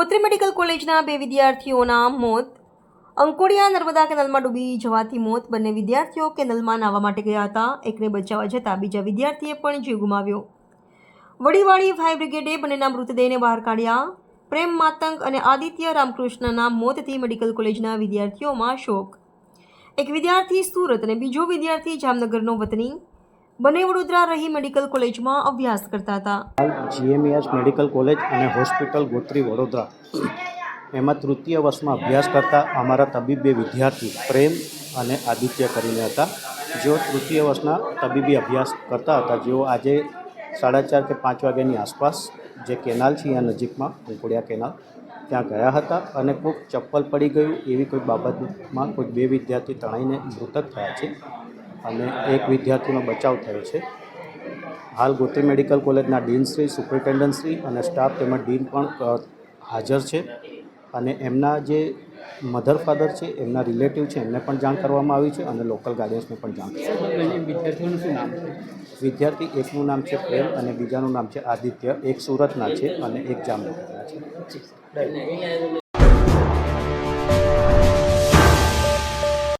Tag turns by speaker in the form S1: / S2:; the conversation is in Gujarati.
S1: ગોત્રી મેડિકલ કોલેજના બે વિદ્યાર્થીઓના મોત. અંકોડિયા નર્મદા કેનાલમાં ડૂબી જવાથી મોત બંને વિદ્યાર્થીઓ કેનાલમાં નાહવા માટે ગયા હતા. એકને બચાવવા જતાં બીજા વિદ્યાર્થીએ પણ જીવ ગુમાવ્યો. વડીવાળી ફાયર બ્રિગેડે બંનેના મૃતદેહને બહાર કાઢ્યા. પ્રેમ માતંગ અને આદિત્ય રામકૃષ્ણના મોતથી મેડિકલ કોલેજના વિદ્યાર્થીઓમાં શોક. એક વિદ્યાર્થી સુરત અને બીજો વિદ્યાર્થી જામનગરનો વતની બંને વડોદરા રહી મેડિકલ કોલેજમાં અભ્યાસ કરતા હતા.
S2: જીએમઈએસ મેડિકલ કોલેજ અને હોસ્પિટલ ગોત્રી વડોદરા. એમાં તૃતીય વર્ષમાં અભ્યાસ કરતા અમારા તબીબ વિદ્યાર્થી પ્રેમ અને આદિત્ય કરીને હતા. જેઓ તૃતીય વર્ષના તબીબી અભ્યાસ કરતા હતા. જેઓ આજે સાડા ચાર કે પાંચ વાગ્યાની આસપાસ જે કેનાલ છે અહીંયા નજીકમાં કુંકુડિયા કેનાલ, ત્યાં ગયા હતા અને કોઈક ચપ્પલ પડી ગયું એવી કોઈ બાબતમાં કોઈ બે વિદ્યાર્થી તણાઈને મૃતક થયા છે. અને એક વિદ્યાર્થીનો બચાવ થયો છે. હાલ ગોત્રી મેડિકલ કોલેજના ડીનશ્રી સુપ્રિન્ટેન્ડન્ટશ્રી અને સ્ટાફ તેમજ ડીન પણ હાજર છે. અને એમના જે મધર ફાધર છે એમના રિલેટિવ છે એમને પણ જાણ કરવામાં આવી છે અને લોકલ ગાર્ડિયન્સને પણ જાણ
S3: વિદ્યાર્થીઓનું શું નામ
S2: વિદ્યાર્થી એકનું નામ છે પ્રેમ અને બીજાનું નામ છે આદિત્ય. એક સુરતના છે અને એક જામનગરના છે.